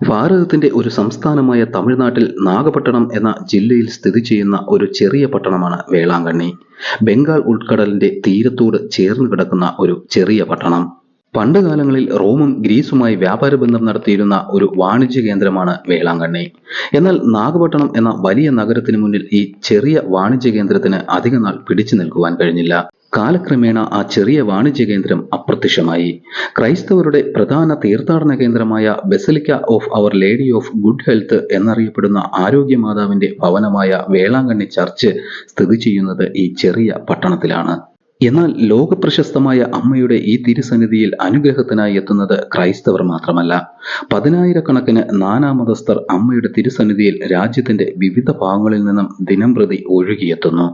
ഭാരതത്തിന്റെ ഒരു സംസ്ഥാനമായ തമിഴ്നാട്ടിൽ നാഗപട്ടണം എന്ന ജില്ലയിൽ സ്ഥിതി ചെയ്യുന്ന ഒരു ചെറിയ പട്ടണമാണ് വേളാങ്കണ്ണി. ബംഗാൾ ഉൾക്കടലിന്റെ തീരത്തോട് ചേർന്ന് കിടക്കുന്ന ഒരു ചെറിയ പട്ടണം. പണ്ടുകാലങ്ങളിൽ റോമും ഗ്രീസുമായി വ്യാപാര ബന്ധം നടത്തിയിരുന്ന ഒരു വാണിജ്യ കേന്ദ്രമാണ് വേളാങ്കണ്ണി. എന്നാൽ നാഗപട്ടണം എന്ന വലിയ നഗരത്തിന് മുന്നിൽ ഈ ചെറിയ വാണിജ്യ കേന്ദ്രത്തിന് അധികനാൾ പിടിച്ചു നിൽക്കുവാൻ കഴിഞ്ഞില്ല. കാലക്രമേണ ആ ചെറിയ വാണിജ്യ കേന്ദ്രം അപ്രത്യക്ഷമായി. ക്രൈസ്തവരുടെ പ്രധാന തീർത്ഥാടന കേന്ദ്രമായ basilica of our lady of good health എന്നറിയപ്പെടുന്ന ആരോഗ്യമാതാവിന്റെ ഭവനമായ വേളാങ്കണ്ണി ചർച്ച് സ്ഥിതി ചെയ്യുന്നത് ഈ ചെറിയ പട്ടണത്തിലാണ്. എന്നാൽ ലോകപ്രശസ്തമായ അമ്മയുടെ ഈ തിരുസന്നിധിയിൽ അനുഗ്രഹത്തിനായി എത്തുന്നത് ക്രൈസ്തവർ മാത്രമല്ല. പതിനായിരക്കണക്കിന് നാനാമതസ്ഥർ അമ്മയുടെ തിരുസന്നിധിയിൽ രാജ്യത്തിന്റെ വിവിധ ഭാഗങ്ങളിൽ നിന്നും ദിനംപ്രതി ഒഴുകിയെത്തുന്നു.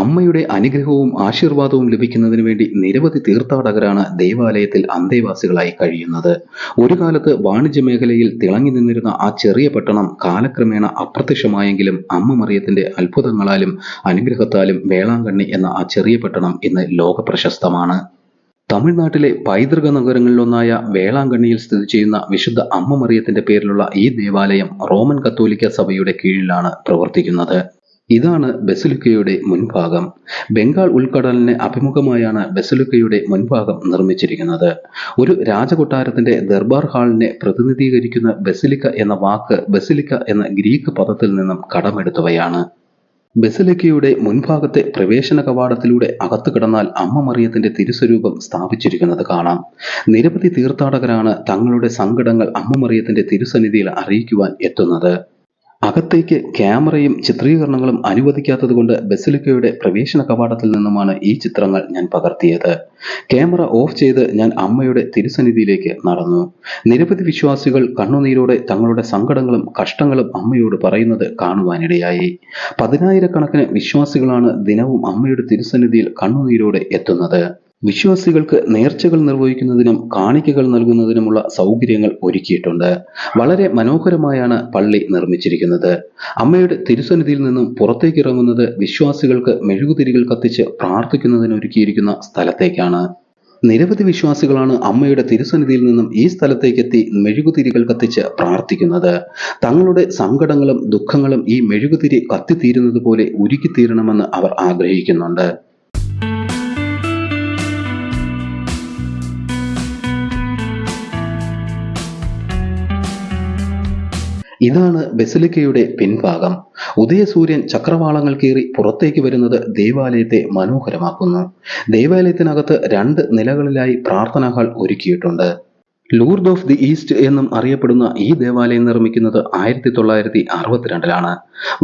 അമ്മയുടെ അനുഗ്രഹവും ആശീർവാദവും ലഭിക്കുന്നതിന് വേണ്ടി നിരവധി തീർത്ഥാടകരാണ് ദേവാലയത്തിൽ അന്തേവാസികളായി കഴിയുന്നത്. ഒരു കാലത്ത് വാണിജ്യ മേഖലയിൽ തിളങ്ങി നിന്നിരുന്ന ആ ചെറിയ പട്ടണം കാലക്രമേണ അപ്രത്യക്ഷമായെങ്കിലും അമ്മ മറിയത്തിന്റെ അത്ഭുതങ്ങളാലും അനുഗ്രഹത്താലും വേളാങ്കണ്ണി എന്ന ആ ചെറിയ പട്ടണം ഇന്ന് ലോകപ്രശസ്തമാണ്. തമിഴ്നാട്ടിലെ പൈതൃക നഗരങ്ങളിലൊന്നായ വേളാങ്കണ്ണിയിൽ സ്ഥിതി ചെയ്യുന്ന വിശുദ്ധ അമ്മ മറിയത്തിന്റെ പേരിലുള്ള ഈ ദേവാലയം റോമൻ കത്തോലിക്ക സഭയുടെ കീഴിലാണ് പ്രവർത്തിക്കുന്നത്. ഇതാണ് ബസിലിക്കയുടെ മുൻഭാഗം. ബംഗാൾ ഉൾക്കടലിന് അഭിമുഖമായാണ് ബസിലിക്കയുടെ മുൻഭാഗം നിർമ്മിച്ചിരിക്കുന്നത്. ഒരു രാജകൊട്ടാരത്തിന്റെ ദർബാർ ഹാളിനെ പ്രതിനിധീകരിക്കുന്ന ബസിലിക്ക എന്ന വാക്ക് ബസിലിക്ക എന്ന ഗ്രീക്ക് പദത്തിൽ നിന്നും കടമെടുത്തവയാണ്. ബസലിക്കയുടെ മുൻഭാഗത്തെ പ്രവേശന കവാടത്തിലൂടെ അകത്തു കിടന്നാൽ അമ്മ മറിയത്തിന്റെ തിരുസ്വരൂപം സ്ഥാപിച്ചിരിക്കുന്നത് കാണാം. നിരവധി തീർത്ഥാടകരാണ് തങ്ങളുടെ സങ്കടങ്ങൾ അമ്മ മറിയത്തിന്റെ തിരുസന്നിധിയിൽ അറിയിക്കുവാൻ എത്തുന്നത്. അകത്തേക്ക് ക്യാമറയും ചിത്രീകരണങ്ങളും അനുവദിക്കാത്തതുകൊണ്ട് ബസിലിക്കയുടെ പ്രവേശന കവാടത്തിൽ നിന്നുമാണ് ഈ ചിത്രങ്ങൾ ഞാൻ പകർത്തിയത്. ക്യാമറ ഓഫ് ചെയ്ത് ഞാൻ അമ്മയുടെ തിരുസന്നിധിയിലേക്ക് നടന്നു. നിരവധി വിശ്വാസികൾ കണ്ണുനീരോടെ തങ്ങളുടെ സങ്കടങ്ങളും കഷ്ടങ്ങളും അമ്മയോട് പറയുന്നത് കാണുവാനിടയായി. പതിനായിരക്കണക്കിന് വിശ്വാസികളാണ് ദിനവും അമ്മയുടെ തിരുസന്നിധിയിൽ കണ്ണുനീരോടെ എത്തുന്നത്. വിശ്വാസികൾക്ക് നേർച്ചകൾ നിർവഹിക്കുന്നതിനും കാണിക്കകൾ നൽകുന്നതിനുമുള്ള സൗകര്യങ്ങൾ ഒരുക്കിയിട്ടുണ്ട്. വളരെ മനോഹരമായാണ് പള്ളി നിർമ്മിച്ചിരിക്കുന്നത്. അമ്മയുടെ തിരുസന്നിധിയിൽ നിന്നും പുറത്തേക്ക് ഇറങ്ങുന്നത് വിശ്വാസികൾക്ക് മെഴുകുതിരികൾ കത്തിച്ച് പ്രാർത്ഥിക്കുന്നതിന് ഒരുക്കിയിരിക്കുന്ന സ്ഥലത്തേക്കാണ്. നിരവധി വിശ്വാസികളാണ് അമ്മയുടെ തിരുസന്നിധിയിൽ നിന്നും ഈ സ്ഥലത്തേക്കെത്തി മെഴുകുതിരികൾ കത്തിച്ച് പ്രാർത്ഥിക്കുന്നത്. തങ്ങളുടെ സങ്കടങ്ങളും ദുഃഖങ്ങളും ഈ മെഴുകുതിരി കത്തിത്തീരുന്നത് പോലെ ഉരുക്കിത്തീരണമെന്ന് അവർ ആഗ്രഹിക്കുന്നുണ്ട്. ഇതാണ് ബസിലിക്കയുടെ പിൻഭാഗം. ഉദയസൂര്യൻ ചക്രവാളങ്ങൾ കീറി പുറത്തേക്ക് വരുന്നത് ദേവാലയത്തെ മനോഹരമാക്കുന്നു. ദേവാലയത്തിനകത്ത് രണ്ട് നിലകളിലായി പ്രാർത്ഥനാ ഹാൾ ഒരുക്കിയിട്ടുണ്ട്. ലൂർദ് ഓഫ് ദി ഈസ്റ്റ് എന്നും അറിയപ്പെടുന്ന ഈ ദേവാലയം നിർമ്മിക്കുന്നത് ആയിരത്തി തൊള്ളായിരത്തി അറുപത്തിരണ്ടിലാണ്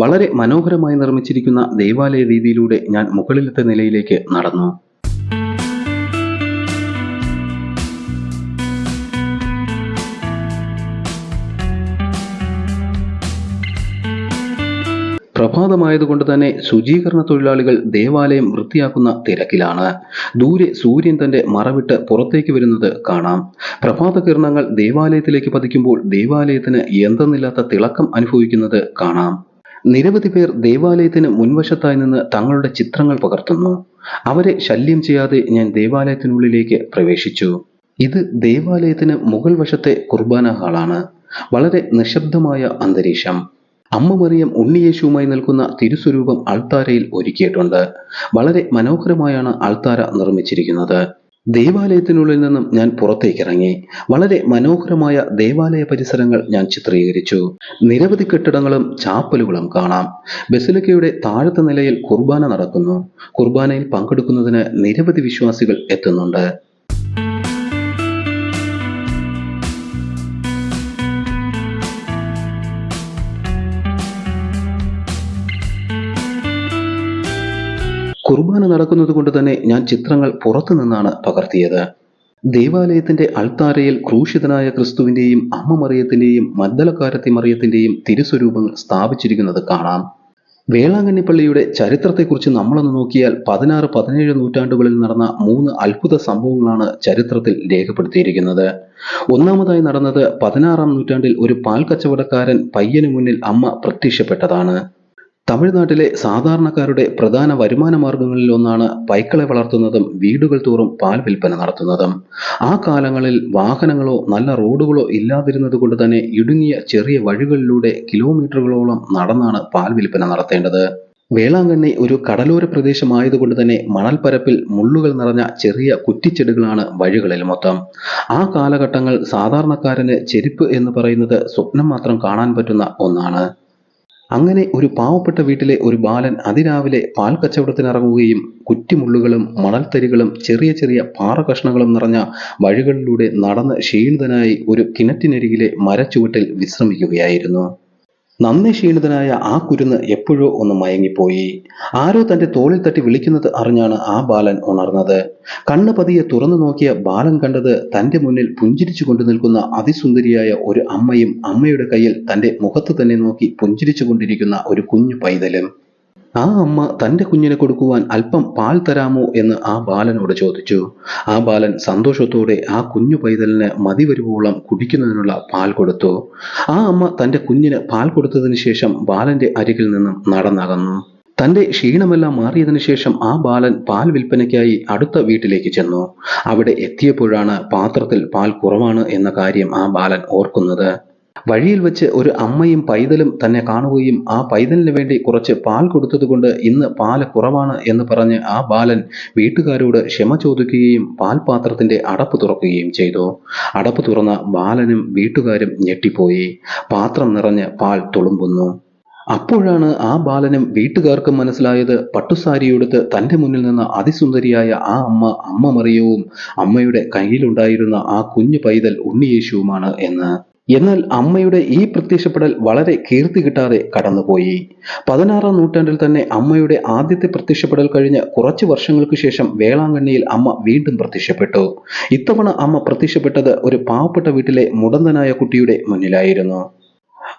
വളരെ മനോഹരമായി നിർമ്മിച്ചിരിക്കുന്ന ദേവാലയ രീതിയിലൂടെ ഞാൻ മുകളിലത്തെ നിലയിലേക്ക് നടന്നു. പ്രഭാതമായതുകൊണ്ട് തന്നെ ശുചീകരണ തൊഴിലാളികൾ ദേവാലയം വൃത്തിയാക്കുന്ന തിരക്കിലാണ്. ദൂരെ സൂര്യൻ തന്റെ മറവിട്ട് പുറത്തേക്ക് വരുന്നത് കാണാം. പ്രഭാത കിരണങ്ങൾ ദേവാലയത്തിലേക്ക് പതിക്കുമ്പോൾ ദേവാലയത്തിന് എന്തെന്നില്ലാത്ത തിളക്കം അനുഭവിക്കുന്നത് കാണാം. നിരവധി പേർ ദേവാലയത്തിന് മുൻവശത്തായി നിന്ന് തങ്ങളുടെ ചിത്രങ്ങൾ പകർത്തുന്നു. അവരെ ശല്യം ചെയ്യാതെ ഞാൻ ദേവാലയത്തിനുള്ളിലേക്ക് പ്രവേശിച്ചു. ഇത് ദേവാലയത്തിന് മുകൾ വശത്തെ കുർബാന ഹാളാണ്. വളരെ നിശബ്ദമായ അന്തരീക്ഷം. അമ്മ മറിയം ഉണ്ണിയേശുവുമായി നിൽക്കുന്ന തിരുസ്വരൂപം അൾത്താരയിൽ ഒരുക്കിയിട്ടുണ്ട്. വളരെ മനോഹരമായാണ് അൾത്താര നിർമ്മിച്ചിരിക്കുന്നത്. ദേവാലയത്തിനുള്ളിൽ നിന്നും ഞാൻ പുറത്തേക്കിറങ്ങി. വളരെ മനോഹരമായ ദേവാലയ പരിസരങ്ങൾ ഞാൻ ചിത്രീകരിച്ചു. നിരവധി കെട്ടിടങ്ങളും ചാപ്പലുകളും കാണാം. ബസിലിക്കയുടെ താഴത്തെ നിലയിൽ കുർബാന നടക്കുന്നു. കുർബാനയിൽ പങ്കെടുക്കുന്നതിന് നിരവധി വിശ്വാസികൾ എത്തുന്നുണ്ട്. കുർബാന നടക്കുന്നത് കൊണ്ട് തന്നെ ഞാൻ ചിത്രങ്ങൾ പുറത്തു നിന്നാണ് പകർത്തിയത്. ദേവാലയത്തിന്റെ അൾത്താരയിൽ ക്രൂശിതനായ ക്രിസ്തുവിന്റെയും അമ്മ മറിയത്തിന്റെയും മദ്ദലക്കാരത്തി മറിയത്തിന്റെയും തിരുസ്വരൂപങ്ങൾ സ്ഥാപിച്ചിരിക്കുന്നത് കാണാം. വേളാങ്കണ്ണി പള്ളിയുടെ ചരിത്രത്തെക്കുറിച്ച് നമ്മളൊന്ന് നോക്കിയാൽ പതിനാറ് പതിനേഴ് നൂറ്റാണ്ടുകളിൽ നടന്ന മൂന്ന് അത്ഭുത സംഭവങ്ങളാണ് ചരിത്രത്തിൽ രേഖപ്പെടുത്തിയിരിക്കുന്നത്. ഒന്നാമതായി നടന്നത് പതിനാറാം നൂറ്റാണ്ടിൽ ഒരു പാൽ കച്ചവടക്കാരൻ പയ്യന് മുന്നിൽ അമ്മ പ്രത്യക്ഷപ്പെട്ടതാണ്. തമിഴ്നാട്ടിലെ സാധാരണക്കാരുടെ പ്രധാന വരുമാന മാർഗങ്ങളിൽ ഒന്നാണ് പൈക്കളെ വളർത്തുന്നതും വീടുകൾ തോറും പാൽ വിൽപ്പന നടത്തുന്നതും. ആ കാലങ്ങളിൽ വാഹനങ്ങളോ നല്ല റോഡുകളോ ഇല്ലാതിരുന്നത് കൊണ്ട് തന്നെ ഇടുങ്ങിയ ചെറിയ വഴികളിലൂടെ കിലോമീറ്ററുകളോളം നടന്നാണ് പാൽ വിൽപ്പന നടത്തേണ്ടത്. വേളാങ്കണ്ണി ഒരു കടലോര പ്രദേശമായതുകൊണ്ട് തന്നെ മണൽപ്പരപ്പിൽ മുള്ളുകൾ നിറഞ്ഞ ചെറിയ കുറ്റിച്ചെടികളാണ് വഴികളിൽ മൊത്തം. ആ കാലഘട്ടങ്ങൾ സാധാരണക്കാരന് ചെരുപ്പ് എന്ന് പറയുന്നത് സ്വപ്നം മാത്രം കാണാൻ പറ്റുന്ന ഒന്നാണ്. അങ്ങനെ ഒരു പാവപ്പെട്ട വീട്ടിലെ ഒരു ബാലൻ അതിരാവിലെ പാൽ കച്ചവടത്തിനിറങ്ങുകയും കുറ്റിമുള്ളുകളും മണൽത്തരികളും ചെറിയ ചെറിയ പാറ കഷ്ണങ്ങളും നിറഞ്ഞ വഴികളിലൂടെ നടന്ന് ക്ഷീണിതനായി ഒരു കിണറ്റിനരികിലെ മരച്ചുവട്ടിൽ വിശ്രമിക്കുകയായിരുന്നു. നന്ദി ക്ഷീണിതനായ ആ കുരുന്ന് എപ്പോഴോ ഒന്ന് മയങ്ങിപ്പോയി. ആരോ തന്റെ തോളിൽ തട്ടി വിളിക്കുന്നത് അറിഞ്ഞാണ് ആ ബാലൻ ഉണർന്നത്. കണ്ണ് പതിയെ തുറന്നു നോക്കിയ ബാലൻ കണ്ടത് തന്റെ മുന്നിൽ പുഞ്ചിരിച്ചു കൊണ്ടു നിൽക്കുന്ന അതിസുന്ദരിയായ ഒരു അമ്മയും അമ്മയുടെ കയ്യിൽ തന്റെ മുഖത്ത് തന്നെ നോക്കി പുഞ്ചിരിച്ചു കൊണ്ടിരിക്കുന്ന ഒരു കുഞ്ഞു പൈതലും. ആ അമ്മ തന്റെ കുഞ്ഞിനെ കൊടുക്കുവാൻ അല്പം പാൽ തരാമോ എന്ന് ആ ബാലനോട് ചോദിച്ചു. ആ ബാലൻ സന്തോഷത്തോടെ ആ കുഞ്ഞു പൈതലിന് മതി വരുവോളം കുടിക്കുന്നതിനുള്ള പാൽ കൊടുത്തു. ആ അമ്മ തന്റെ കുഞ്ഞിന് പാൽ കൊടുത്തതിന് ശേഷം ബാലന്റെ അരികിൽ നിന്നും നടന്നകന്നു. തന്റെ ക്ഷീണമെല്ലാം മാറിയതിനു ശേഷം ആ ബാലൻ പാൽ വിൽപ്പനയ്ക്കായി അടുത്ത വീട്ടിലേക്ക് ചെന്നു. അവിടെ എത്തിയപ്പോഴാണ് പാത്രത്തിൽ പാൽ കുറവാണ് എന്ന കാര്യം ആ ബാലൻ ഓർക്കുന്നത്. വഴിയിൽ വെച്ച് ഒരു അമ്മയും പൈതലും തന്നെ കാണുകയും ആ പൈതലിന് വേണ്ടി കുറച്ച് പാൽ കൊടുത്തതുകൊണ്ട് ഇന്ന് പാൽ കുറവാണ് എന്ന് പറഞ്ഞ് ആ ബാലൻ വീട്ടുകാരോട് ക്ഷമ ചോദിക്കുകയും പാൽപാത്രത്തിന്റെ അടപ്പ് തുറക്കുകയും ചെയ്തു. അടപ്പ് തുറന്ന ബാലനും വീട്ടുകാരും ഞെട്ടിപ്പോയി. പാത്രം നിറഞ്ഞ് പാൽ തുളുമ്പുന്നു. അപ്പോഴാണ് ആ ബാലനും വീട്ടുകാർക്കും മനസ്സിലായത് പട്ടുസാരിയെടുത്ത് തന്റെ മുന്നിൽ നിന്ന് അതിസുന്ദരിയായ ആ അമ്മ അമ്മ മറിയവും അമ്മയുടെ കയ്യിലുണ്ടായിരുന്ന ആ കുഞ്ഞു പൈതൽ ഉണ്ണിയേശുവുമാണ് എന്ന്. എന്നാൽ അമ്മയുടെ ഈ പ്രത്യക്ഷപ്പെടൽ വളരെ കീർത്തി കിട്ടാതെ കടന്നുപോയി. പതിനാറാം നൂറ്റാണ്ടിൽ തന്നെ അമ്മയുടെ ആദ്യത്തെ പ്രത്യക്ഷപ്പെടൽ കഴിഞ്ഞ് കുറച്ചു വർഷങ്ങൾക്ക് ശേഷം വേളാങ്കണ്ണിയിൽ അമ്മ വീണ്ടും പ്രത്യക്ഷപ്പെട്ടു. ഇത്തവണ അമ്മ പ്രത്യക്ഷപ്പെട്ടത് ഒരു പാവപ്പെട്ട വീട്ടിലെ മുടന്തനായ കുട്ടിയുടെ മുന്നിലായിരുന്നു.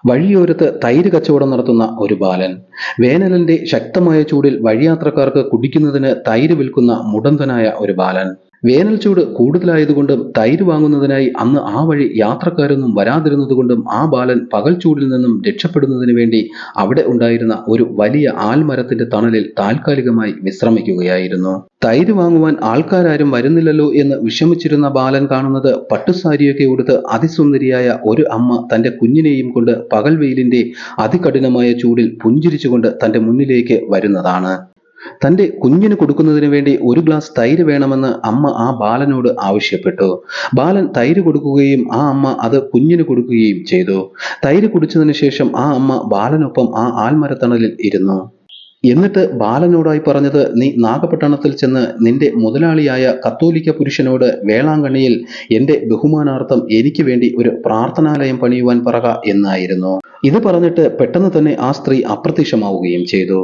വഴിയോരത്ത് തൈര് കച്ചവടം നടത്തുന്ന ഒരു ബാലൻ. വേനലിന്റെ ശക്തമായ ചൂടിൽ വഴിയാത്രക്കാർക്ക് കുടിക്കുന്നതിന് തൈര് വിൽക്കുന്ന മുടന്തനായ ഒരു ബാലൻ. വേനൽ ചൂട് കൂടുതലായതുകൊണ്ടും തൈര് വാങ്ങുന്നതിനായി അന്ന് ആ വഴി യാത്രക്കാരൊന്നും വരാതിരുന്നതുകൊണ്ടും ആ ബാലൻ പകൽ ചൂടിൽ നിന്നും രക്ഷപ്പെടുന്നതിന് വേണ്ടി അവിടെ ഉണ്ടായിരുന്ന ഒരു വലിയ ആൽമരത്തിന്റെ തണലിൽ താൽക്കാലികമായി വിശ്രമിക്കുകയായിരുന്നു. തൈര് വാങ്ങുവാൻ ആൾക്കാരും വരുന്നില്ലല്ലോ എന്ന് വിഷമിച്ചിരുന്ന ബാലൻ കാണുന്നത് പട്ടുസാരിയൊക്കെ ഉടുത്ത് അതിസുന്ദരിയായ ഒരു അമ്മ തന്റെ കുഞ്ഞിനെയും കൊണ്ട് പകൽ വെയിലിന്റെ അതികഠിനമായ ചൂടിൽ പുഞ്ചിരിച്ചുകൊണ്ട് തന്റെ മുന്നിലേക്ക് വരുന്നതാണ്. തന്റെ കുഞ്ഞിന് കൊടുക്കുന്നതിന് വേണ്ടി ഒരു ഗ്ലാസ് തൈര് വേണമെന്ന് അമ്മ ആ ബാലനോട് ആവശ്യപ്പെട്ടു. ബാലൻ തൈര് കൊടുക്കുകയും ആ അമ്മ അത് കുഞ്ഞിന് കൊടുക്കുകയും ചെയ്തു. തൈര് കുടിച്ചതിന് ശേഷം ആ അമ്മ ബാലനൊപ്പം ആ ആൽമരത്തണലിൽ ഇരുന്നു. എന്നിട്ട് ബാലനോടായി പറഞ്ഞത് നീ നാഗപട്ടണത്തിൽ ചെന്ന് നിന്റെ മുതലാളിയായ കത്തോലിക്ക പുരുഷനോട് വേളാങ്കണ്ണിയിൽ എന്റെ ബഹുമാനാർത്ഥം എനിക്ക് വേണ്ടി ഒരു പ്രാർത്ഥനാലയം പണിയുവാൻ പറക എന്നായിരുന്നു. ഇത് പറഞ്ഞിട്ട് പെട്ടെന്ന് തന്നെ ആ സ്ത്രീ അപ്രത്യക്ഷമാവുകയും ചെയ്തു.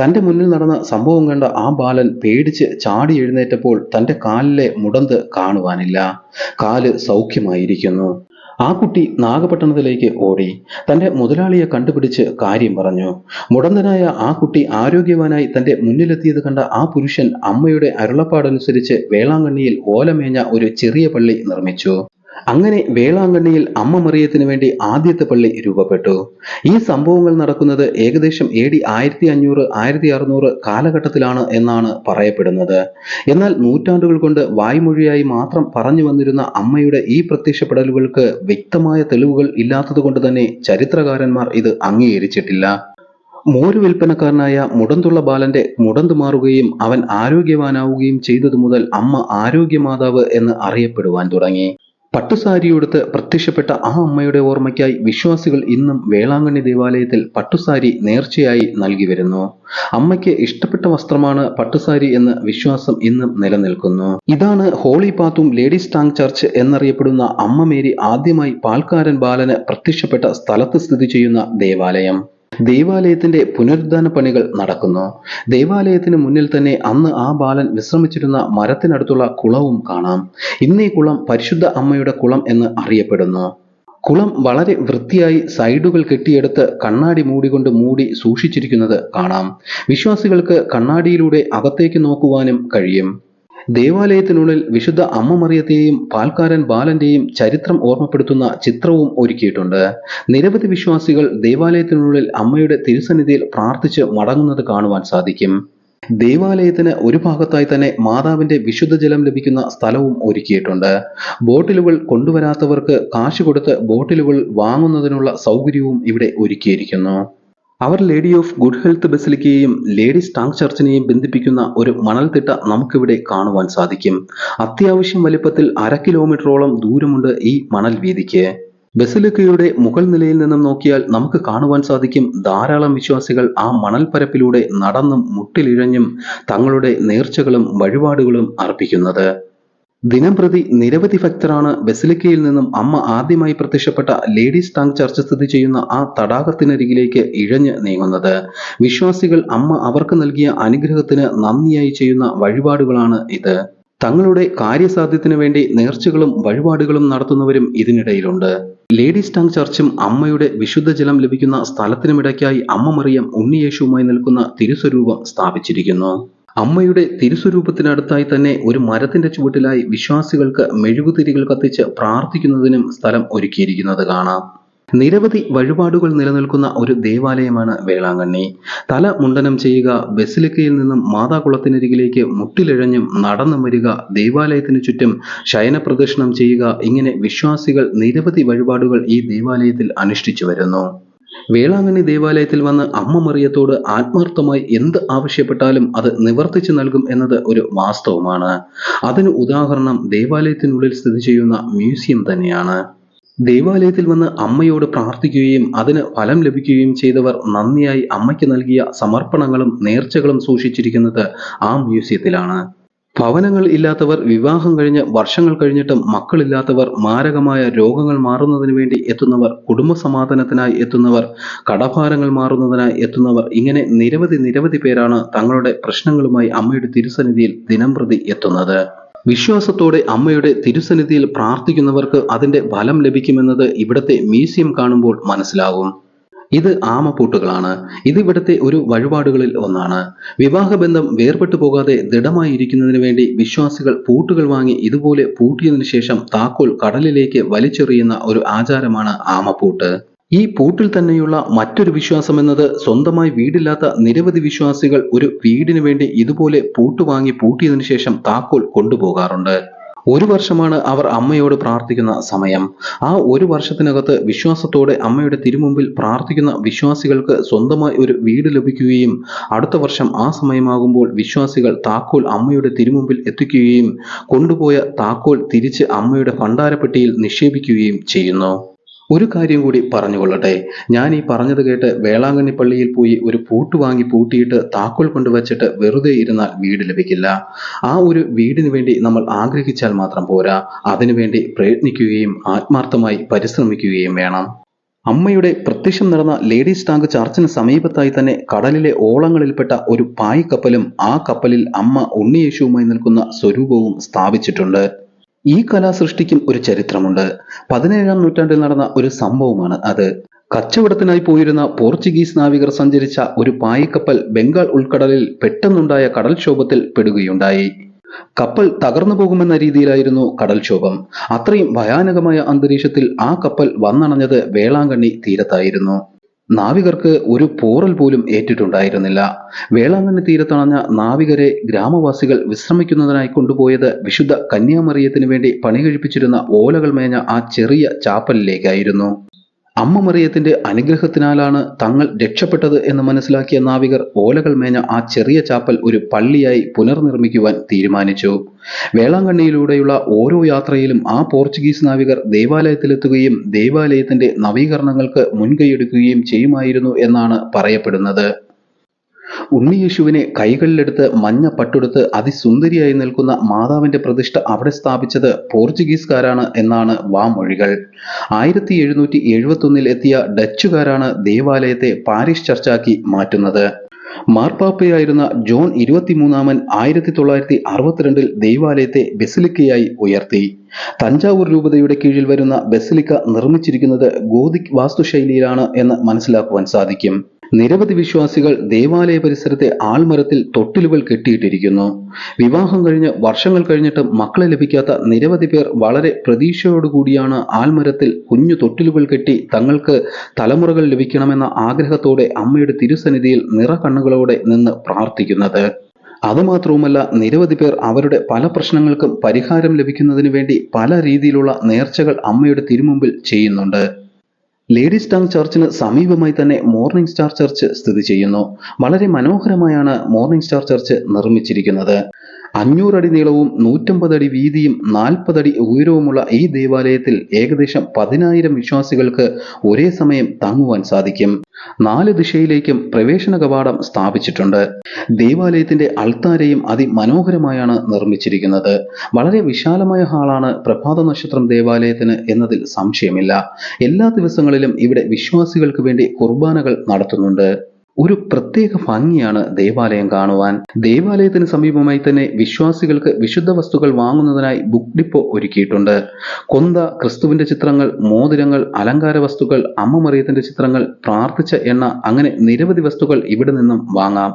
തന്റെ മുന്നിൽ നടന്ന സംഭവം കണ്ട ആ ബാലൻ പേടിച്ച് ചാടി എഴുന്നേറ്റപ്പോൾ തന്റെ കാലിലെ മുടന്ത് കാണുവാനില്ല. കാൽ സൗഖ്യമായിരിക്കുന്നു. ആ കുട്ടി നാഗപട്ടണത്തിലേക്ക് ഓടി. തന്റെ മുതലാളിയെ കണ്ടുപിടിച്ച് കാര്യം പറഞ്ഞു. മുടന്തനായ ആ കുട്ടി ആരോഗ്യവാനായി തന്റെ മുന്നിലെത്തിയത് കണ്ട ആ പുരുഷൻ അമ്മയുടെ അരുളപ്പാടനുസരിച്ച് വേളാങ്കണ്ണിയിൽ ഓലമേഞ്ഞ ഒരു ചെറിയ പള്ളി നിർമ്മിച്ചു. അങ്ങനെ വേളാങ്കണ്ണിയിൽ അമ്മ മറിയത്തിന് വേണ്ടി ആദ്യത്തെ പള്ളി രൂപപ്പെട്ടു. ഈ സംഭവങ്ങൾ നടക്കുന്നത് ഏകദേശം എ ഡി ആയിരത്തി അഞ്ഞൂറ് ആയിരത്തി അറുന്നൂറ് കാലഘട്ടത്തിലാണ് എന്നാണ് പറയപ്പെടുന്നത്. എന്നാൽ നൂറ്റാണ്ടുകൾ കൊണ്ട് വായ്മൊഴിയായി മാത്രം പറഞ്ഞു വന്നിരുന്ന അമ്മയുടെ ഈ പ്രത്യക്ഷപ്പെടലുകൾക്ക് വ്യക്തമായ തെളിവുകൾ ഇല്ലാത്തതുകൊണ്ട് തന്നെ ചരിത്രകാരന്മാർ ഇത് അംഗീകരിച്ചിട്ടില്ല. മോര് വിൽപ്പനക്കാരനായ മുടന്തുള്ള ബാലന്റെ മുടന്തു മാറുകയും അവൻ ആരോഗ്യവാനാവുകയും ചെയ്തതു മുതൽ അമ്മ ആരോഗ്യമാതാവ് എന്ന് അറിയപ്പെടുവാൻ തുടങ്ങി. പട്ടുസാരിയെടുത്ത് പ്രത്യക്ഷപ്പെട്ട ആ അമ്മയുടെ ഓർമ്മയ്ക്കായി വിശ്വാസികൾ ഇന്നും വേളാങ്കണ്ണി ദേവാലയത്തിൽ പട്ടുസാരി നേർച്ചയായി നൽകി വരുന്നു. അമ്മയ്ക്ക് ഇഷ്ടപ്പെട്ട വസ്ത്രമാണ് പട്ടുസാരി എന്ന വിശ്വാസം ഇന്നും നിലനിൽക്കുന്നു. ഇതാണ് ഹോളി പാത്തും ലേഡീസ് ടാങ് ചർച്ച് എന്നറിയപ്പെടുന്ന അമ്മ മേരി ആദ്യമായി പാൽക്കാരൻ ബാലന് പ്രത്യക്ഷപ്പെട്ട സ്ഥലത്ത് സ്ഥിതി ചെയ്യുന്ന ദേവാലയം. ദേവാലയത്തിന്റെ പുനരുദ്ധാന പണികൾ നടക്കുന്നു. ദേവാലയത്തിന് മുന്നിൽ തന്നെ അന്ന് ആ ബാലൻ വിശ്രമിച്ചിരുന്ന മരത്തിനടുത്തുള്ള കുളവും കാണാം. ഇന്നീ കുളം പരിശുദ്ധ അമ്മയുടെ കുളം എന്ന് അറിയപ്പെടുന്നു. കുളം വളരെ വൃത്തിയായി സൈഡുകൾ കെട്ടിയെടുത്ത് കണ്ണാടി മൂടികൊണ്ട് മൂടി സൂക്ഷിച്ചിരിക്കുന്നത് കാണാം. വിശ്വാസികൾക്ക് കണ്ണാടിയിലൂടെ അകത്തേക്ക് നോക്കുവാനും കഴിയും. ദേവാലയത്തിനുള്ളിൽ വിശുദ്ധ അമ്മ മറിയത്തെയും പാൽക്കാരൻ ബാലന്റെയും ചരിത്രം ഓർമ്മപ്പെടുത്തുന്ന ചിത്രവും ഒരുക്കിയിട്ടുണ്ട്. നിരവധി വിശ്വാസികൾ ദേവാലയത്തിനുള്ളിൽ അമ്മയുടെ തിരുസന്നിധിയിൽ പ്രാർത്ഥിച്ച് മടങ്ങുന്നത് കാണുവാൻ സാധിക്കും. ദേവാലയത്തിന് ഒരു ഭാഗത്തായി തന്നെ മാതാവിന്റെ വിശുദ്ധ ജലം ലഭിക്കുന്ന സ്ഥലവും ഒരുക്കിയിട്ടുണ്ട്. ബോട്ടിലുകൾ കൊണ്ടുവരാത്തവർക്ക് കാശ് കൊടുത്ത് ബോട്ടിലുകൾ വാങ്ങുന്നതിനുള്ള സൗകര്യവും ഇവിടെ ഒരുക്കിയിരിക്കുന്നു. Our lady of good health ബസിലിക്കയെയും lady സ്റ്റാങ് ചർച്ചിനെയും ബന്ധിപ്പിക്കുന്ന ഒരു മണൽത്തിട്ട നമുക്കിവിടെ കാണുവാൻ സാധിക്കും. അത്യാവശ്യം വലിപ്പത്തിൽ അര കിലോമീറ്ററോളം ദൂരമുണ്ട് ഈ മണൽ വീതിക്ക്. ബസിലിക്കയുടെ മുകൾ നിലയിൽ നിന്നും നോക്കിയാൽ നമുക്ക് കാണുവാൻ സാധിക്കും ധാരാളം വിശ്വാസികൾ ആ മണൽപ്പരപ്പിലൂടെ നടന്നും മുട്ടിലിഴഞ്ഞും തങ്ങളുടെ നേർച്ചകളും വഴിപാടുകളും അർപ്പിക്കുന്നത്. ദിനംപ്രതി നിരവധി ഭക്തരാണ് ബസിലിക്കയിൽ നിന്നും അമ്മ ആദ്യമായി പ്രത്യക്ഷപ്പെട്ട ലേഡീസ് ടാങ് ചർച്ച് സ്ഥിതി ചെയ്യുന്ന ആ തടാകത്തിനരികിലേക്ക് ഇഴഞ്ഞ് നീങ്ങുന്നത്. വിശ്വാസികൾ അമ്മ അവർക്ക് നൽകിയ അനുഗ്രഹത്തിന് നന്ദിയായി ചെയ്യുന്ന വഴിപാടുകളാണ് ഇത്. തങ്ങളുടെ കാര്യസാധ്യത്തിന് വേണ്ടി നേർച്ചകളും വഴിപാടുകളും നടത്തുന്നവരും ഇതിനിടയിലുണ്ട്. ലേഡീസ് ടാങ് ചർച്ചും അമ്മയുടെ വിശുദ്ധ ജലം ലഭിക്കുന്ന സ്ഥലത്തിനുമിടയ്ക്കായി അമ്മ മറിയം ഉണ്ണിയേശുവുമായി നിൽക്കുന്ന തിരുസ്വരൂപം സ്ഥാപിച്ചിരിക്കുന്നു. അമ്മയുടെ തിരുസ്വരൂപത്തിനടുത്തായി തന്നെ ഒരു മരത്തിന്റെ ചുവട്ടിലായി വിശ്വാസികൾക്ക് മെഴുകുതിരികൾ കത്തിച്ച് പ്രാർത്ഥിക്കുന്നതിനും സ്ഥലം ഒരുക്കിയിരിക്കുന്നത് കാണാം. നിരവധി വഴിപാടുകൾ നിലനിൽക്കുന്ന ഒരു ദേവാലയമാണ് വേളാങ്കണ്ണി. തല മുണ്ടനം ചെയ്യുക ബസിലിക്കയിൽ നിന്നും മാതാകുളത്തിനരികിലേക്ക് മുട്ടിലിഴഞ്ഞും നടന്നു വരിക ദേവാലയത്തിനു ചുറ്റും ശയന പ്രദക്ഷിണം ചെയ്യുക ഇങ്ങനെ വിശ്വാസികൾ നിരവധി വഴിപാടുകൾ ഈ ദേവാലയത്തിൽ അനുഷ്ഠിച്ചു വരുന്നു. വേളാങ്കണ്ണി ദേവാലയത്തിൽ വന്ന് അമ്മ മറിയത്തോട് ആത്മാർത്ഥമായി എന്ത് ആവശ്യപ്പെട്ടാലും അത് നിവർത്തിച്ചു നൽകും എന്നത് ഒരു വാസ്തവമാണ്. അതിന് ഉദാഹരണം ദേവാലയത്തിനുള്ളിൽ സ്ഥിതി ചെയ്യുന്ന മ്യൂസിയം തന്നെയാണ്. ദേവാലയത്തിൽ വന്ന് അമ്മയോട് പ്രാർത്ഥിക്കുകയും അതിന് ഫലം ലഭിക്കുകയും ചെയ്തവർ നന്ദിയായി അമ്മയ്ക്ക് നൽകിയ സമർപ്പണങ്ങളും നേർച്ചകളും സൂക്ഷിച്ചിരിക്കുന്നത് ആ മ്യൂസിയത്തിലാണ്. ഭവനങ്ങൾ ഇല്ലാത്തവർ വിവാഹം കഴിഞ്ഞ് വർഷങ്ങൾ കഴിഞ്ഞിട്ടും മക്കളില്ലാത്തവർ മാരകമായ രോഗങ്ങൾ മാറുന്നതിന് വേണ്ടി എത്തുന്നവർ കുടുംബസമാധാനത്തിനായി എത്തുന്നവർ കടഭാരങ്ങൾ മാറുന്നതിനായി എത്തുന്നവർ ഇങ്ങനെ നിരവധി നിരവധി പേരാണ് തങ്ങളുടെ പ്രശ്നങ്ങളുമായി അമ്മയുടെ തിരുസന്നിധിയിൽ ദിനംപ്രതി എത്തുന്നത്. വിശ്വാസത്തോടെ അമ്മയുടെ തിരുസന്നിധിയിൽ പ്രാർത്ഥിക്കുന്നവർക്ക് അതിന്റെ ഫലം ലഭിക്കുമെന്നത് ഇവിടത്തെ മ്യൂസിയം കാണുമ്പോൾ മനസ്സിലാകും. ഇത് ആമപ്പൂട്ടുകളാണ്. ഇത് ഇവിടുത്തെ ഒരു വഴിപാടുകളിൽ ഒന്നാണ്. വിവാഹബന്ധം വേർപെട്ടു പോകാതെ ദൃഢമായി ഇരിക്കുന്നതിന് വേണ്ടി വിശ്വാസികൾ പൂട്ടുകൾ വാങ്ങി ഇതുപോലെ പൂട്ടിയതിനു ശേഷം താക്കോൽ കടലിലേക്ക് വലിച്ചെറിയുന്ന ഒരു ആചാരമാണ് ആമപ്പൂട്ട്. ഈ പൂട്ടിൽ തന്നെയുള്ള മറ്റൊരു വിശ്വാസം എന്നത് സ്വന്തമായി വീടില്ലാത്ത നിരവധി വിശ്വാസികൾ ഒരു വീടിനു വേണ്ടി ഇതുപോലെ പൂട്ട് വാങ്ങി പൂട്ടിയതിനു ശേഷം താക്കോൽ കൊണ്ടുപോകാറുണ്ട്. ഒരു വർഷമാണ് അവർ അമ്മയോട് പ്രാർത്ഥിക്കുന്ന സമയം. ആ ഒരു വർഷത്തിനകത്ത് വിശ്വാസത്തോടെ അമ്മയുടെ തിരുമുമ്പിൽ പ്രാർത്ഥിക്കുന്ന വിശ്വാസികൾക്ക് സ്വന്തമായി ഒരു വീട് ലഭിക്കുകയും അടുത്ത വർഷം ആ സമയമാകുമ്പോൾ വിശ്വാസികൾ താക്കോൽ അമ്മയുടെ തിരുമുമ്പിൽ എത്തിക്കുകയും കൊണ്ടുപോയ താക്കോൽ തിരിച്ച് അമ്മയുടെ ഭണ്ഡാരപ്പെട്ടിയിൽ നിക്ഷേപിക്കുകയും ചെയ്യുന്നു. ഒരു കാര്യം കൂടി പറഞ്ഞുകൊള്ളട്ടെ. ഞാൻ ഈ പറഞ്ഞത് കേട്ട് വേളാങ്കണ്ണി പള്ളിയിൽ പോയി ഒരു പൂട്ട് വാങ്ങി പൂട്ടിയിട്ട് താക്കോൽ കൊണ്ടുവച്ചിട്ട് വെറുതെ ഇരുന്നാൽ വീട് ലഭിക്കില്ല. ആ ഒരു വീടിന് വേണ്ടി നമ്മൾ ആഗ്രഹിച്ചാൽ മാത്രം പോരാ. അതിനുവേണ്ടി പ്രയത്നിക്കുകയും ആത്മാർത്ഥമായി പരിശ്രമിക്കുകയും വേണം. അമ്മയുടെ പ്രത്യക്ഷം നടന്ന ലേഡീസ് ടാങ്ക് ചർച്ചിന് സമീപത്തായി തന്നെ കടലിലെ ഓളങ്ങളിൽപ്പെട്ട ഒരു പായ് കപ്പലും ആ കപ്പലിൽ അമ്മ ഉണ്ണിയേശുവുമായി നിൽക്കുന്ന സ്വരൂപവും സ്ഥാപിച്ചിട്ടുണ്ട്. ഈ കലാസൃഷ്ടിക്കും ഒരു ചരിത്രമുണ്ട്. പതിനേഴാം നൂറ്റാണ്ടിൽ നടന്ന ഒരു സംഭവമാണ് അത്. കച്ചവടത്തിനായി പോയിരുന്ന പോർച്ചുഗീസ് നാവികർ സഞ്ചരിച്ച ഒരു പായിക്കപ്പൽ ബംഗാൾ ഉൾക്കടലിൽ പെട്ടെന്നുണ്ടായ കടൽക്ഷോഭത്തിൽ പെടുകയുണ്ടായി. കപ്പൽ തകർന്നു പോകുമെന്ന രീതിയിലായിരുന്നു കടൽക്ഷോഭം. അത്രയും ഭയാനകമായ അന്തരീക്ഷത്തിൽ ആ കപ്പൽ വന്നണഞ്ഞത് വേളാങ്കണ്ണി തീരത്തായിരുന്നു. നാവികർക്ക് ഒരു പോറൽ പോലും ഏറ്റിട്ടുണ്ടായിരുന്നില്ല. വേളാങ്കണ്ണി തീരത്തണഞ്ഞ നാവികരെ ഗ്രാമവാസികൾ വിശ്രമിക്കുന്നതിനായി കൊണ്ടുപോയത് വിശുദ്ധ കന്യാമറിയത്തിന് വേണ്ടി പണികഴിപ്പിച്ചിരുന്ന ഓലകൾ മേഞ്ഞ ആ ചെറിയ ചാപ്പലിലേക്കായിരുന്നു. അമ്മ മറിയത്തിന്റെ അനുഗ്രഹത്തിനാലാണ് തങ്ങൾ രക്ഷപ്പെട്ടത് എന്ന് മനസ്സിലാക്കിയ നാവികർ ഓലകൾ മേഞ്ഞ ആ ചെറിയ ചാപ്പൽ ഒരു പള്ളിയായി പുനർനിർമ്മിക്കുവാൻ തീരുമാനിച്ചു. വേളാങ്കണ്ണിയിലൂടെയുള്ള ഓരോ യാത്രയിലും ആ പോർച്ചുഗീസ് നാവികർ ദേവാലയത്തിലെത്തുകയും ദേവാലയത്തിന്റെ നവീകരണങ്ങൾക്ക് മുൻകൈയെടുക്കുകയും ചെയ്യുമായിരുന്നു എന്നാണ് പറയപ്പെടുന്നത്. ഉണ്ണിയേശുവിനെ കൈകളിലെടുത്ത് മഞ്ഞ പട്ടുടുത്ത് അതിസുന്ദരിയായി നിൽക്കുന്ന മാതാവിന്റെ പ്രതിഷ്ഠ അവിടെ സ്ഥാപിച്ചത് പോർച്ചുഗീസുകാരാണ് എന്നാണ് വാമൊഴികൾ. ആയിരത്തി എഴുന്നൂറ്റി എഴുപത്തൊന്നിൽ എത്തിയ ഡച്ചുകാരാണ് ദേവാലയത്തെ പാരിഷ് ചർച്ചാക്കി മാറ്റുന്നത്. മാർപ്പാപ്പയായിരുന്ന ജോൺ ഇരുപത്തിമൂന്നാമൻ ആയിരത്തി തൊള്ളായിരത്തി അറുപത്തിരണ്ടിൽ ദൈവാലയത്തെ ബെസിലിക്കയായി ഉയർത്തി. തഞ്ചാവൂർ രൂപതയുടെ കീഴിൽ വരുന്ന ബെസിലിക്ക നിർമ്മിച്ചിരിക്കുന്നത് ഗോതിക് വാസ്തുശൈലിയിലാണ് എന്ന് മനസ്സിലാക്കുവാൻ സാധിക്കും. നിരവധി വിശ്വാസികൾ ദേവാലയ പരിസരത്തെ ആൾമരത്തിൽ തൊട്ടിലുകൾ കെട്ടിയിട്ടിരിക്കുന്നു. വിവാഹം കഴിഞ്ഞ് വർഷങ്ങൾ കഴിഞ്ഞിട്ട് മക്കളെ ലഭിക്കാത്ത നിരവധി പേർ വളരെ പ്രതീക്ഷയോടുകൂടിയാണ് ആൽമരത്തിൽ കുഞ്ഞു തൊട്ടിലുകൾ കെട്ടി തങ്ങൾക്ക് തലമുറകൾ ലഭിക്കണമെന്ന ആഗ്രഹത്തോടെ അമ്മയുടെ തിരുസന്നിധിയിൽ നിറകണ്ണുകളോടെ നിന്ന് പ്രാർത്ഥിക്കുന്നത്. അതുമാത്രവുമല്ല നിരവധി പേർ അവരുടെ പല പ്രശ്നങ്ങൾക്കും പരിഹാരം ലഭിക്കുന്നതിന് വേണ്ടി പല രീതിയിലുള്ള നേർച്ചകൾ അമ്മയുടെ തിരുമുമ്പിൽ ചെയ്യുന്നുണ്ട്. ലേഡീസ് ടങ് ചർച്ചിന് സമീപമായി തന്നെ മോർണിംഗ് സ്റ്റാർ ചർച്ച് സ്ഥിതി ചെയ്യുന്നു. വളരെ മനോഹരമായാണ് മോർണിംഗ് സ്റ്റാർ ചർച്ച് നിർമ്മിച്ചിരിക്കുന്നത്. അഞ്ഞൂറടി നീളവും നൂറ്റമ്പത് അടി വീതിയും നാൽപ്പതടി ഉയരവുമുള്ള ഈ ദേവാലയത്തിൽ ഏകദേശം പതിനായിരം വിശ്വാസികൾക്ക് ഒരേ സമയം താങ്ങുവാൻ സാധിക്കും. നാല് ദിശയിലേക്കും പ്രവേശന കവാടം സ്ഥാപിച്ചിട്ടുണ്ട്. ദേവാലയത്തിന്റെ അൾത്താരയും അതിമനോഹരമായാണ് നിർമ്മിച്ചിരിക്കുന്നത്. വളരെ വിശാലമായ ഹാളാണ് പ്രഭാത നക്ഷത്രം ദേവാലയത്തിന് എന്നതിൽ സംശയമില്ല. എല്ലാ ദിവസങ്ങളിലും ഇവിടെ വിശ്വാസികൾക്ക് വേണ്ടി കുർബാനകൾ നടത്തുന്നുണ്ട്. ഒരു പ്രത്യേക ഭംഗിയാണ് ദേവാലയം കാണുവാൻ. ദേവാലയത്തിന് സമീപമായി തന്നെ വിശ്വാസികൾക്ക് വിശുദ്ധ വസ്തുക്കൾ വാങ്ങുന്നതിനായി ബുക്ക് ഡിപ്പോ ഒരുക്കിയിട്ടുണ്ട്. കൊന്ത ക്രിസ്തുവിന്റെ ചിത്രങ്ങൾ മോതിരങ്ങൾ അലങ്കാര വസ്തുക്കൾ അമ്മ മറിയത്തിന്റെ ചിത്രങ്ങൾ പ്രാർത്ഥിച്ച എണ്ണ അങ്ങനെ നിരവധി വസ്തുക്കൾ ഇവിടെ നിന്നും വാങ്ങാം.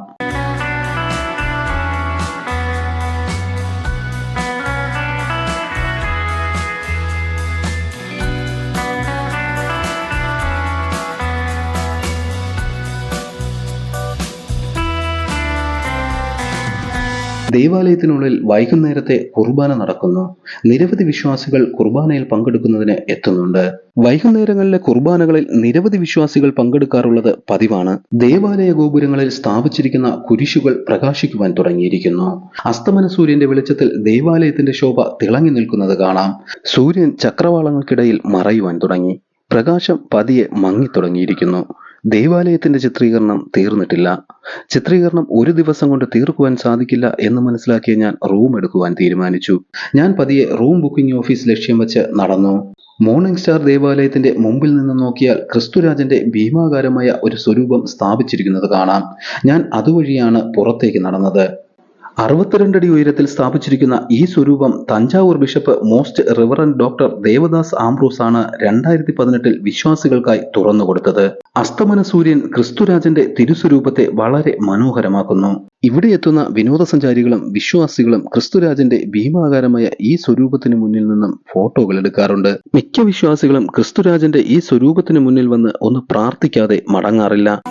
ദേവാലയത്തിനുള്ളിൽ വൈകുന്നേരത്തെ കുർബാന നടക്കുന്നു. നിരവധി വിശ്വാസികൾ കുർബാനയിൽ പങ്കെടുക്കുന്നതിന് എത്തുന്നുണ്ട്. വൈകുന്നേരങ്ങളിലെ കുർബാനകളിൽ നിരവധി വിശ്വാസികൾ പങ്കെടുക്കാറുള്ളത് പതിവാണ്. ദേവാലയ ഗോപുരങ്ങളിൽ സ്ഥാപിച്ചിരിക്കുന്ന കുരിശുകൾ പ്രകാശിക്കുവാൻ തുടങ്ങിയിരിക്കുന്നു. അസ്തമന സൂര്യന്റെ വെളിച്ചത്തിൽ ദേവാലയത്തിന്റെ ശോഭ തിളങ്ങി നിൽക്കുന്നത് കാണാം. സൂര്യൻ ചക്രവാളങ്ങൾക്കിടയിൽ മറയുവാൻ തുടങ്ങി. പ്രകാശം പതിയെ മങ്ങിത്തുടങ്ങിയിരിക്കുന്നു. ദേവാലയത്തിന്റെ ചിത്രീകരണം തീർന്നിട്ടില്ല. ചിത്രീകരണം ഒരു ദിവസം കൊണ്ട് തീർക്കുവാൻ സാധിക്കില്ല എന്ന് മനസ്സിലാക്കിയ ഞാൻ റൂം എടുക്കുവാൻ തീരുമാനിച്ചു. ഞാൻ പതിയെ റൂം ബുക്കിംഗ് ഓഫീസ് ലക്ഷ്യം വെച്ച് നടന്നു. മോർണിംഗ് സ്റ്റാർ ദേവാലയത്തിന്റെ മുമ്പിൽ നിന്ന് നോക്കിയാൽ ക്രിസ്തുരാജന്റെ ഭീമാകാരമായ ഒരു സ്വരൂപം സ്ഥാപിച്ചിരിക്കുന്നത് കാണാം. ഞാൻ അതുവഴിയാണ് പുറത്തേക്ക് നടന്നത്. അറുപത്തിരണ്ടടി ഉയരത്തിൽ സ്ഥാപിച്ചിരിക്കുന്ന ഈ സ്വരൂപം Thanjavur bishop most reverend doctor Devadas Ambrose ആണ് രണ്ടായിരത്തി പതിനെട്ടിൽ വിശ്വാസികൾക്കായി തുറന്നുകൊടുത്തത് അസ്തമന സൂര്യൻ ക്രിസ്തുരാജന്റെ തിരുസ്വരൂപത്തെ വളരെ മനോഹരമാക്കുന്നു. ഇവിടെ എത്തുന്ന വിനോദസഞ്ചാരികളും വിശ്വാസികളും ക്രിസ്തുരാജന്റെ ഭീമാകാരമായ ഈ സ്വരൂപത്തിന് മുന്നിൽ നിന്നും ഫോട്ടോകൾ എടുക്കാറുണ്ട്. മിക്ക വിശ്വാസികളും ക്രിസ്തുരാജന്റെ ഈ സ്വരൂപത്തിന് മുന്നിൽ വന്ന് ഒന്ന് പ്രാർത്ഥിക്കാതെ മടങ്ങാറില്ല.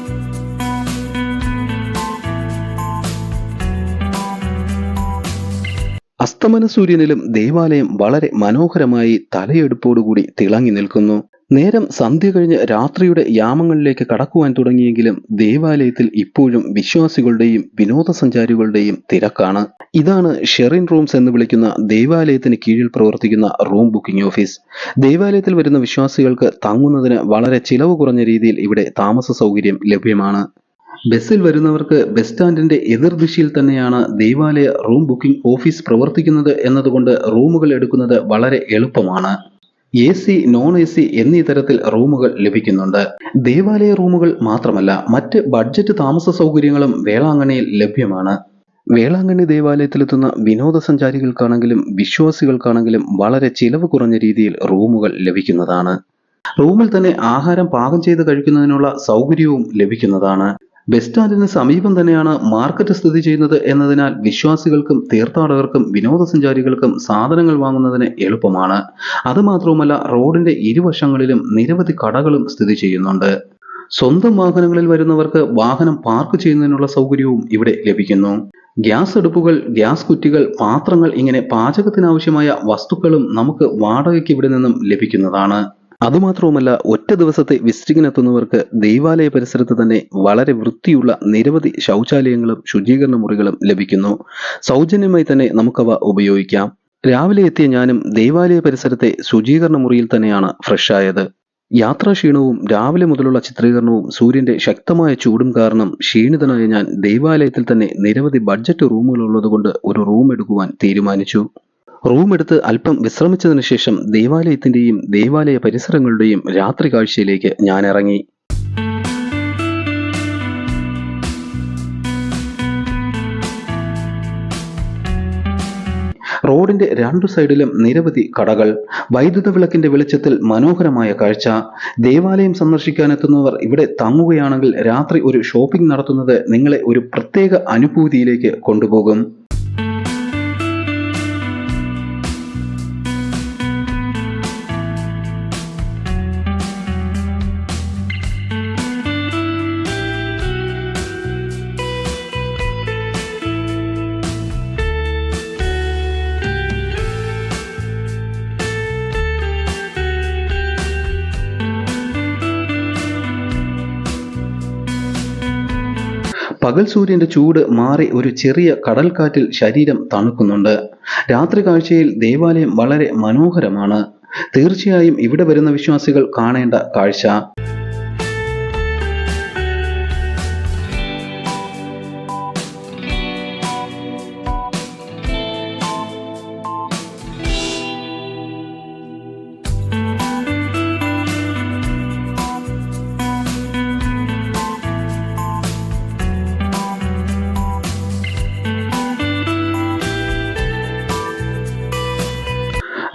അസ്തമന സൂര്യനിലും ദേവാലയം വളരെ മനോഹരമായി തലയെടുപ്പോടുകൂടി തിളങ്ങി നിൽക്കുന്നു. നേരം സന്ധ്യ കഴിഞ്ഞ് രാത്രിയുടെ യാമങ്ങളിലേക്ക് കടക്കുവാൻ തുടങ്ങിയെങ്കിലും ദേവാലയത്തിൽ ഇപ്പോഴും വിശ്വാസികളുടെയും വിനോദസഞ്ചാരികളുടെയും തിരക്കാണ്. ഇതാണ് ഷെറിൻ റൂംസ് എന്ന് വിളിക്കുന്ന ദേവാലയത്തിന് കീഴിൽ പ്രവർത്തിക്കുന്ന റൂം ബുക്കിംഗ് ഓഫീസ്. ദേവാലയത്തിൽ വരുന്ന വിശ്വാസികൾക്ക് തങ്ങുന്നതിന് വളരെ ചിലവ് കുറഞ്ഞ രീതിയിൽ ഇവിടെ താമസ സൗകര്യം ലഭ്യമാണ്. ബസ്സിൽ വരുന്നവർക്ക് ബസ് സ്റ്റാൻഡിന്റെ എതിർദിശയിൽ തന്നെയാണ് ദേവാലയ റൂം ബുക്കിംഗ് ഓഫീസ് പ്രവർത്തിക്കുന്നത് എന്നതുകൊണ്ട് റൂമുകൾ എടുക്കുന്നത് വളരെ എളുപ്പമാണ്. A C non A C എന്നീ തരത്തിൽ റൂമുകൾ ലഭിക്കുന്നുണ്ട്. ദേവാലയ റൂമുകൾ മാത്രമല്ല മറ്റ് ബഡ്ജറ്റ് താമസ സൗകര്യങ്ങളും വേളാങ്കണ്ണിയിൽ ലഭ്യമാണ്. വേളാങ്കണ്ണി ദേവാലയത്തിലെത്തുന്ന വിനോദസഞ്ചാരികൾക്കാണെങ്കിലും വിശ്വാസികൾക്കാണെങ്കിലും വളരെ ചിലവ് കുറഞ്ഞ രീതിയിൽ റൂമുകൾ ലഭിക്കുന്നതാണ്. റൂമിൽ തന്നെ ആഹാരം പാകം ചെയ്ത് കഴിക്കുന്നതിനുള്ള സൗകര്യവും ലഭിക്കുന്നതാണ്. ബസ് സ്റ്റാൻഡിന് സമീപം തന്നെയാണ് മാർക്കറ്റ് സ്ഥിതി ചെയ്യുന്നത് എന്നതിനാൽ വിശ്വാസികൾക്കും തീർത്ഥാടകർക്കും വിനോദസഞ്ചാരികൾക്കും സാധനങ്ങൾ വാങ്ങുന്നതിന് എളുപ്പമാണ്. അതുമാത്രവുമല്ല റോഡിന്റെ ഇരുവശങ്ങളിലും നിരവധി കടകളും സ്ഥിതി ചെയ്യുന്നുണ്ട്. സ്വന്തം വാഹനങ്ങളിൽ വരുന്നവർക്ക് വാഹനം പാർക്ക് ചെയ്യുന്നതിനുള്ള സൗകര്യവും ഇവിടെ ലഭിക്കുന്നു. ഗ്യാസ് അടുപ്പുകൾ ഗ്യാസ് കുറ്റികൾ പാത്രങ്ങൾ ഇങ്ങനെ പാചകത്തിനാവശ്യമായ വസ്തുക്കളും നമുക്ക് വാടകയ്ക്ക് ഇവിടെ നിന്നും ലഭിക്കുന്നതാണ്. അതുമാത്രവുമല്ല ഒറ്റ ദിവസത്തെ വിസിറ്റിങ്ങിനെത്തുന്നവർക്ക് ദൈവാലയ പരിസരത്ത് തന്നെ വളരെ വൃത്തിയുള്ള നിരവധി ശൗചാലയങ്ങളും ശുചീകരണ മുറികളും ലഭിക്കുന്നു. സൗജന്യമായി തന്നെ നമുക്കവ ഉപയോഗിക്കാം. രാവിലെ എത്തിയ ഞാനും ദൈവാലയ പരിസരത്തെ ശുചീകരണ മുറിയിൽ തന്നെയാണ് ഫ്രഷായത് യാത്രാക്ഷീണവും രാവിലെ മുതലുള്ള ചിത്രീകരണവും സൂര്യന്റെ ശക്തമായ ചൂടും കാരണം ക്ഷീണിതനായ ഞാൻ ദൈവാലയത്തിൽ തന്നെ നിരവധി ബഡ്ജറ്റ് റൂമുകൾ ഉള്ളതുകൊണ്ട് ഒരു റൂം എടുക്കുവാൻ തീരുമാനിച്ചു. റൂം എടുത്ത് അല്പം വിശ്രമിച്ചതിന് ശേഷം ദേവാലയത്തിന്റെയും ദേവാലയ പരിസരങ്ങളുടെയും രാത്രി കാഴ്ചയിലേക്ക് ഞാൻ ഇറങ്ങി റോഡിന്റെ രണ്ടു സൈഡിലും നിരവധി കടകൾ വൈദ്യുത വിളക്കിന്റെ വെളിച്ചത്തിൽ മനോഹരമായ കാഴ്ച. ദേവാലയം സന്ദർശിക്കാനെത്തുന്നവർ ഇവിടെ തങ്ങുകയാണെങ്കിൽ രാത്രി ഒരു ഷോപ്പിംഗ് നടത്തുന്നത് നിങ്ങളെ ഒരു പ്രത്യേക അനുഭൂതിയിലേക്ക് കൊണ്ടുപോകും. സൂര്യന്റെ ചൂട് മാറി ഒരു ചെറിയ കടൽക്കാറ്റിൽ ശരീരം തണുക്കുന്നുണ്ട്. രാത്രി കാഴ്ചയിൽ ദേവാലയം വളരെ മനോഹരമാണ്. തീർച്ചയായും ഇവിടെ വരുന്ന വിശ്വാസികൾ കാണേണ്ട കാഴ്ച.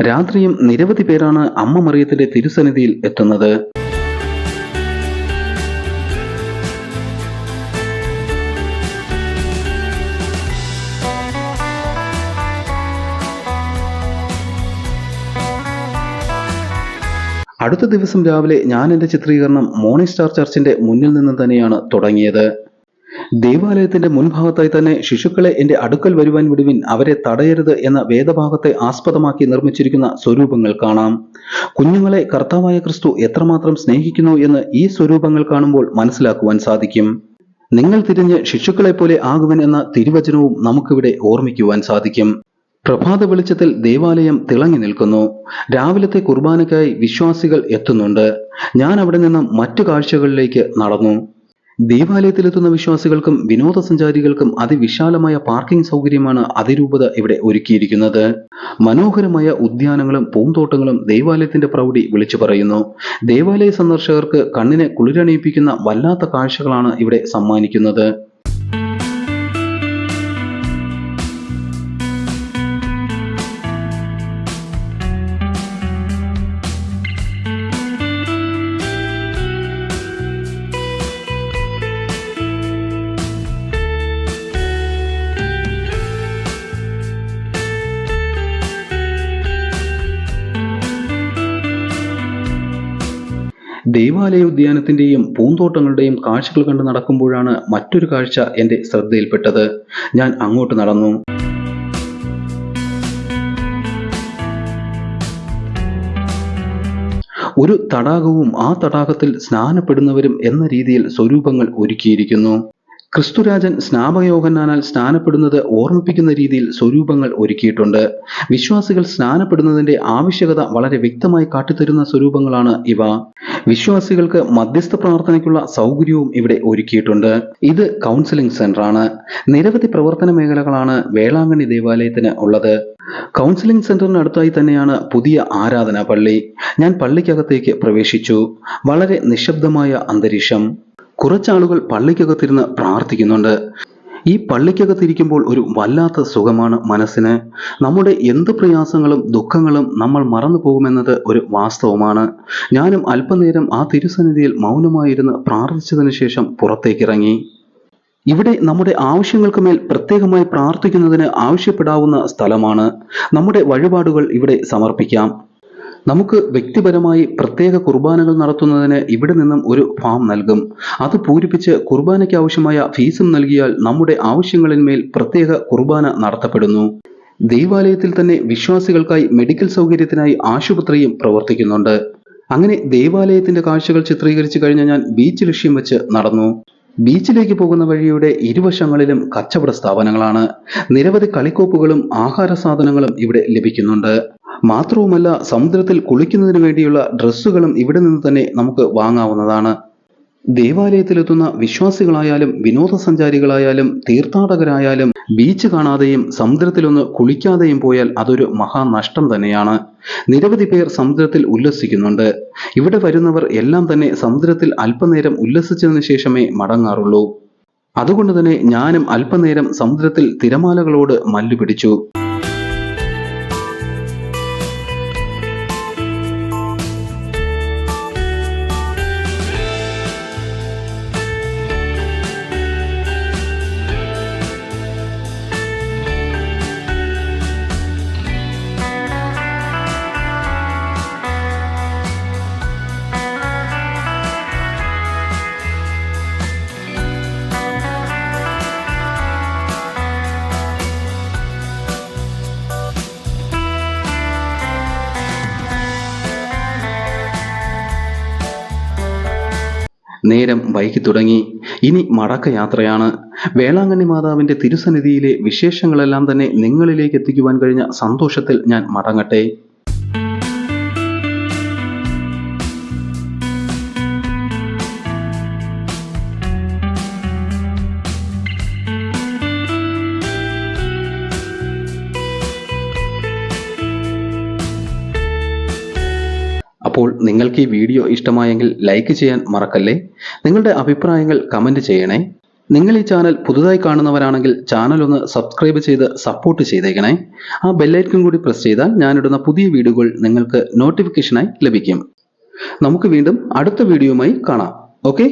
രാത്രിയും നിരവധി പേരാണ് അമ്മ മറിയത്തിന്റെ തിരുസന്നിധിയിൽ എത്തുന്നത്. അടുത്ത ദിവസം രാവിലെ ഞാൻ എന്റെ ചിത്രീകരണം മോർണിംഗ് സ്റ്റാർ ചർച്ചിന്റെ മുന്നിൽ നിന്ന് തന്നെയാണ് തുടങ്ങിയത്. ദേവാലയത്തിന്റെ മുൻഭാഗത്തായി തന്നെ ശിശുക്കളെ എന്റെ അടുക്കൽ വരുവാൻ വിടുവിൻ അവരെ തടയരുത് എന്ന വേദഭാഗത്തെ ആസ്പദമാക്കി നിർമ്മിച്ചിരിക്കുന്ന സ്വരൂപങ്ങൾ കാണാം. കുഞ്ഞുങ്ങളെ കർത്താവായ ക്രിസ്തു എത്രമാത്രം സ്നേഹിക്കുന്നു എന്ന് ഈ സ്വരൂപങ്ങൾ കാണുമ്പോൾ മനസ്സിലാക്കുവാൻ സാധിക്കും. നിങ്ങൾ തിരിഞ്ഞ് ശിശുക്കളെ പോലെ ആകുവൻ എന്ന തിരുവചനവും നമുക്കിവിടെ ഓർമ്മിക്കുവാൻ സാധിക്കും. പ്രഭാത വെളിച്ചത്തിൽ ദേവാലയം തിളങ്ങി നിൽക്കുന്നു. രാവിലത്തെ കുർബാനയ്ക്കായി വിശ്വാസികൾ എത്തുന്നുണ്ട്. ഞാൻ അവിടെ നിന്നും മറ്റു കാഴ്ചകളിലേക്ക് നടന്നു. ദേവാലയത്തിലെത്തുന്ന വിശ്വാസികൾക്കും വിനോദസഞ്ചാരികൾക്കും അതിവിശാലമായ പാർക്കിംഗ് സൗകര്യമാണ് അതിരൂപത ഇവിടെ ഒരുക്കിയിരിക്കുന്നത്. മനോഹരമായ ഉദ്യാനങ്ങളും പൂന്തോട്ടങ്ങളും ദേവാലയത്തിന്റെ പ്രൗഢി വിളിച്ചു പറയുന്നു. ദേവാലയ സന്ദർശകർക്ക് കണ്ണിനെ കുളിരണിയിപ്പിക്കുന്ന വല്ലാത്ത കാഴ്ചകളാണ് ഇവിടെ സമ്മാനിക്കുന്നത്. ദേവാലയ ഉദ്യാനത്തിന്റെയും പൂന്തോട്ടങ്ങളുടെയും കാഴ്ചകൾ കണ്ട് നടക്കുമ്പോഴാണ് മറ്റൊരു കാഴ്ച എന്റെ ശ്രദ്ധയിൽപ്പെട്ടത്. ഞാൻ അങ്ങോട്ട് നടന്നു. ഒരു തടാകവും ആ തടാകത്തിൽ സ്നാനപ്പെടുന്നവരും എന്ന രീതിയിൽ സ്വരൂപങ്ങൾ ഒരുക്കിയിരിക്കുന്നു. ക്രിസ്തുരാജൻ സ്നാപകയോഗനാനാൽ സ്നാനപ്പെടുന്നത് ഓർമ്മിപ്പിക്കുന്ന രീതിയിൽ സ്വരൂപങ്ങൾ ഒരുക്കിയിട്ടുണ്ട്. വിശ്വാസികൾ സ്നാനപ്പെടുന്നതിന്റെ ആവശ്യകത വളരെ വ്യക്തമായി കാട്ടിത്തരുന്ന സ്വരൂപങ്ങളാണ് ഇവ. വിശ്വാസികൾക്ക് മധ്യസ്ഥ പ്രാർത്ഥനയ്ക്കുള്ള സൗകര്യവും ഇവിടെ ഒരുക്കിയിട്ടുണ്ട്. ഇത് കൗൺസിലിംഗ് സെന്ററാണ്. നിരവധി പ്രവർത്തന മേഖലകളാണ് വേളാങ്കണ്ണി ദേവാലയത്തിന് ഉള്ളത്. കൗൺസിലിംഗ് സെന്ററിന് അടുത്തായി തന്നെയാണ് പുതിയ ആരാധനാ പള്ളി ഞാൻ പള്ളിക്കകത്തേക്ക് പ്രവേശിച്ചു. വളരെ നിശബ്ദമായ അന്തരീക്ഷം. കുറച്ചാളുകൾ പള്ളിക്കകത്തിരുന്ന് പ്രാർത്ഥിക്കുന്നുണ്ട്. ഈ പള്ളിക്കകത്തിരിക്കുമ്പോൾ ഒരു വല്ലാത്ത സുഖമാണ് മനസ്സിന്. നമ്മുടെ എന്ത് പ്രയാസങ്ങളും ദുഃഖങ്ങളും നമ്മൾ മറന്നു പോകുമെന്നത് ഒരു വാസ്തവമാണ്. ഞാനും അല്പനേരം ആ തിരുസന്നിധിയിൽ മൗനമായിരുന്ന് പ്രാർത്ഥിച്ചതിന് ശേഷം പുറത്തേക്കിറങ്ങി. ഇവിടെ നമ്മുടെ ആവശ്യങ്ങൾക്ക് മേൽ പ്രത്യേകമായി പ്രാർത്ഥിക്കുന്നതിന് ആവശ്യപ്പെടാവുന്ന സ്ഥലമാണ്. നമ്മുടെ വഴിപാടുകൾ ഇവിടെ സമർപ്പിക്കാം. നമുക്ക് വ്യക്തിപരമായി പ്രത്യേക കുർബാനകൾ നടത്തുന്നതിന് ഇവിടെ നിന്നും ഒരു ഫാം നൽകും. അത് പൂരിപ്പിച്ച് കുർബാനയ്ക്ക് ആവശ്യമായ ഫീസും നൽകിയാൽ നമ്മുടെ ആവശ്യങ്ങളിന്മേൽ പ്രത്യേക കുർബാന നടത്തപ്പെടുന്നു. ദൈവാലയത്തിൽ തന്നെ വിശ്വാസികൾക്കായി മെഡിക്കൽ സൗകര്യത്തിനായി ആശുപത്രിയും പ്രവർത്തിക്കുന്നുണ്ട്. അങ്ങനെ ദേവാലയത്തിന്റെ കാഴ്ചകൾ ചിത്രീകരിച്ചു കഴിഞ്ഞ ഞാൻ ബീച്ച് ലക്ഷ്യം വെച്ച് നടന്നു. ബീച്ചിലേക്ക് പോകുന്ന വഴിയുടെ ഇരുവശങ്ങളിലും കച്ചവട സ്ഥാപനങ്ങളാണ്. നിരവധി കളിക്കോപ്പുകളും ആഹാര സാധനങ്ങളും ഇവിടെ ലഭിക്കുന്നുണ്ട്. മാത്രവുമല്ല സമുദ്രത്തിൽ കുളിക്കുന്നതിന് വേണ്ടിയുള്ള ഡ്രസ്സുകളും ഇവിടെ നിന്ന് തന്നെ നമുക്ക് വാങ്ങാവുന്നതാണ്. ദേവാലയത്തിലെത്തുന്ന വിശ്വാസികളായാലും വിനോദസഞ്ചാരികളായാലും തീർത്ഥാടകരായാലും ബീച്ച് കാണാതെയും സമുദ്രത്തിലൊന്ന് കുളിക്കാതെയും പോയാൽ അതൊരു മഹാനഷ്ടം തന്നെയാണ്. നിരവധി പേർ സമുദ്രത്തിൽ ഉല്ലസിക്കുന്നുണ്ട്. ഇവിടെ വരുന്നവർ എല്ലാം തന്നെ സമുദ്രത്തിൽ അല്പനേരം ഉല്ലസിച്ചതിന് ശേഷമേ മടങ്ങാറുള്ളൂ. അതുകൊണ്ട് തന്നെ ഞാനും അല്പനേരം സമുദ്രത്തിൽ തിരമാലകളോട് മല്ലുപിടിച്ചു വൈകി തുടങ്ങി. ഇനി മടക്കയാത്രയാണ് വേളാങ്കണ്ണി മാതാവിന്റെ തിരുസന്നിധിയിലെ വിശേഷങ്ങളെല്ലാം തന്നെ നിങ്ങളിലേക്ക് എത്തിക്കുവാൻ കഴിഞ്ഞ സന്തോഷത്തിൽ ഞാൻ മടങ്ങട്ടെ. നിങ്ങൾക്ക് ഈ വീഡിയോ ഇഷ്ടമായെങ്കിൽ ലൈക്ക് ചെയ്യാൻ മറക്കല്ലേ? നിങ്ങളുടെ അഭിപ്രായങ്ങൾ കമന്റ് ചെയ്യണേ. നിങ്ങൾ ഈ ചാനൽ പുതുതായി കാണുന്നവരാണെങ്കിൽ ചാനൽ ഒന്ന് സബ്സ്ക്രൈബ് ചെയ്ത് സപ്പോർട്ട് ചെയ്തേക്കണേ. ആ ബെല്ലൈക്കൺ കൂടി പ്രസ് ചെയ്താൽ ഞാനിടുന്ന പുതിയ വീഡിയോകൾ നിങ്ങൾക്ക് നോട്ടിഫിക്കേഷനായി ലഭിക്കും. നമുക്ക് വീണ്ടും അടുത്ത വീഡിയോയുമായി കാണാം. ഓക്കെ